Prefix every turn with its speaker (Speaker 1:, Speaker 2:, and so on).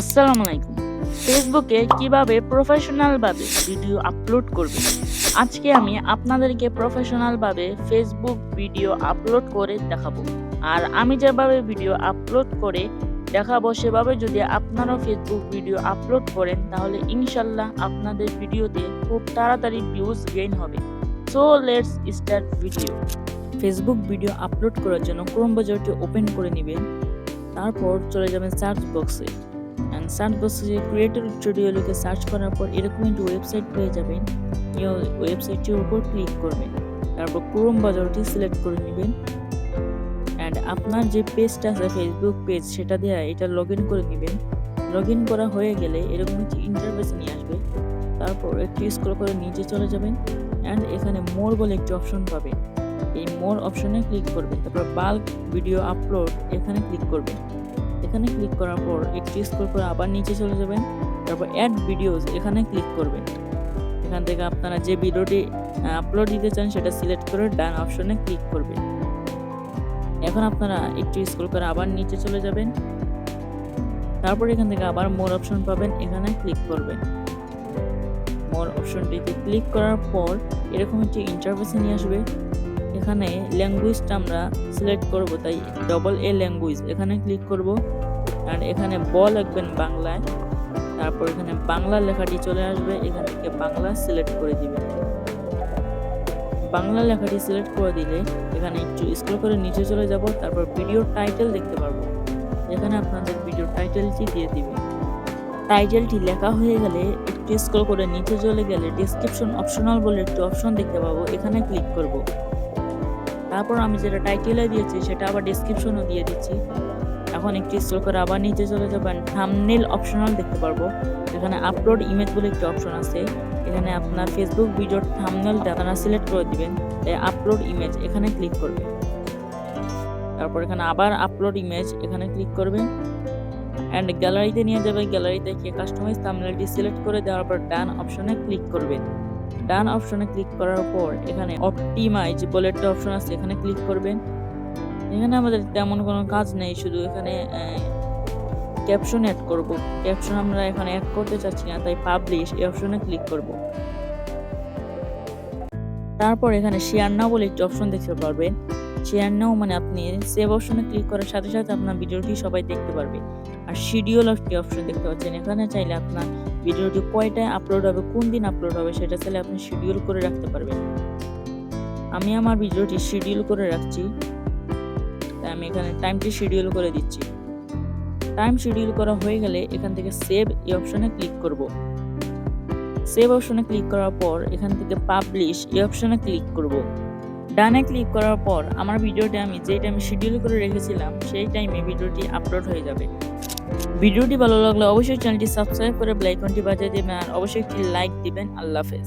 Speaker 1: আসসালামু আলাইকুম। ফেসবুকে কীভাবে প্রফেশনালভাবে ভিডিও আপলোড করবে আজকে আমি আপনাদেরকে প্রফেশনালভাবে ফেসবুক ভিডিও আপলোড করে দেখাবো। আর আমি যেভাবে ভিডিও আপলোড করে দেখাবো, সেভাবে যদি আপনারাও ফেসবুক ভিডিও আপলোড করেন, তাহলে ইনশাল্লাহ আপনাদের ভিডিওতে খুব তাড়াতাড়ি ভিউজ গেইন হবে। So let's start video Facebook video upload করার জন্য ক্রোম ব্রাউজারটি ওপেন করে নেবেন। তারপর চলে যাবেন সার্চ বক্সে সার্চ বক্সে ক্রিয়েটর স্টুডিও লিখে সার্চ করার পর এরকম একটি ওয়েবসাইট পেয়ে যাবেন। ওয়েবসাইটটির উপর ক্লিক করবেন। তারপর ক্রোম বাজারটি সিলেক্ট করে নেবেন। অ্যান্ড আপনার যে পেজটা আছে ফেসবুক পেজ সেটা দিয়ে এটা লগ ইন করে নেবেন। লগ ইন করা হয়ে গেলে এরকম একটি ইন্টারফেস নিয়ে আসবে। তারপর একটু স্ক্রল করে নিচে চলে যাবেন। অ্যান্ড এখানে মোর বলে একটি অপশন পাবেন। এই মোর অপশনে ক্লিক করবেন। তারপর বাল্ক ভিডিও আপলোড এখানে ক্লিক করবেন। এখানে ক্লিক করার পর, একটু স্ক্রল করে আবার নিচে চলে যাবেন। তারপর অ্যাড ভিডিওস এখানে ক্লিক করবেন। এখান থেকে আপনারা যে ভিডিওটি আপলোড দিতে চান, সেটা সিলেক্ট করে ডান অপশনে ক্লিক করবেন। এখন আপনারা একটু স্ক্রল করে আবার নিচে চলে যাবেন। তারপর এখান থেকে আবার মোর অপশন পাবেন, এখানে ক্লিক করবেন। মোর অপশনটিতে ক্লিক করার পর, এরকম একটি ইন্টারফেসে নিয়ে আসবে। এখানে ল্যাঙ্গুয়েজটা আমরা সিলেক্ট করব, তাই ডবল এ ল্যাঙ্গুয়েজ এখানে ক্লিক করব, আর এখানে ব লিখবেন বাংলায়। তারপর এখানে বাংলা লেখাটি চলে আসবে এখান থেকে বাংলা সিলেক্ট করে দিবেন। বাংলা লেখাটি সিলেক্ট করে দিলে এখানে একটু স্ক্রল করে নিচে চলে যাব, তারপর ভিডিও টাইটেল দেখতে পারব। এখানে আপনাদের ভিডিও টাইটেলটি দিয়ে দিবেন টাইটেলটি লেখা হয়ে গেলে একটু স্ক্রল করে নিচে চলে গেলে ডেসক্রিপশন অপশনাল বলে একটি অপশন দেখতে পাবো, এখানে ক্লিক করব। তারপর আমি যেটা টাইটেলে দিয়েছি, সেটা আবার ডেসক্রিপশনও দিয়ে দিচ্ছি। এখন একটি স্ক্রল করে আবার নিচে চলে যাবেন থামনেল অপশনাল দেখতে পারব। এখানে আপলোড ইমেজ বলে একটি অপশন আছে। এখানে আপনার ফেসবুক ভিডিওর থামনেলটা আপনারা সিলেক্ট করে দিবেন আপলোড ইমেজ এখানে ক্লিক করবেন তারপর এখানে আবার আপলোড ইমেজ এখানে ক্লিক করবেন অ্যান্ড গ্যালারিতে নিয়ে যাবে গ্যালারিতে গিয়ে কাস্টমাইজ থামনেলটি সিলেক্ট করে দেওয়ার পর ডান অপশনে ক্লিক করবেন ডান অপশনে ক্লিক করার পর এখানে অপটিমাইজ বলে একটা অপশন আছে, এখানে ক্লিক করবেন। এখানে আমাদের তেমন কোনো কাজ নেই, শুধু এখানে ক্যাপশন অ্যাড করব। ক্যাপশন আমরা এখানে অ্যাড করতে চাচ্ছি না, তাই পাবলিশ এই অপশনে ক্লিক করব। তারপর এখানে শেয়ার নাও বলে একটি অপশন দেখতে পারবেন। শেয়ার নাও মানে আপনি সেভ অপশনে ক্লিক করার সাথে সাথে আপনার ভিডিওটি সবাই দেখতে পারবে। আর শিডিউল একটি অপশন দেখতে পাচ্ছেন। এখানে চাইলে আপনার ভিডিওটি কয়টায় আপলোড হবে, কোন দিন আপলোড হবে, সেটা চাইলে আপনি শিডিউল করে রাখতে পারবেন। আমি আমার ভিডিওটি শিডিউল করে রাখছি। তাই আমি এখানে টাইমটি শিডিউল করে দিচ্ছি। টাইম শিডিউল করা হয়ে গেলে এখান থেকে সেভ এই অপশনে ক্লিক করব। সেভ অপশনে ক্লিক করার পর এখান থেকে পাবলিশ এই অপশনে ক্লিক করব। ডানে ক্লিক করার পর আমার ভিডিওটি আমি যেই টাইমে শিডিউল করে রেখেছিলাম, সেই টাইমে ভিডিওটি আপলোড হয়ে যাবে। ভিডিওটি ভালো লাগলে অবশ্যই চ্যানেলটি সাবস্ক্রাইব করে বেল আইকনটি বাজিয়ে দেবেন আর অবশ্যই একটি লাইক দিবেন। আল্লাহ হাফেজ।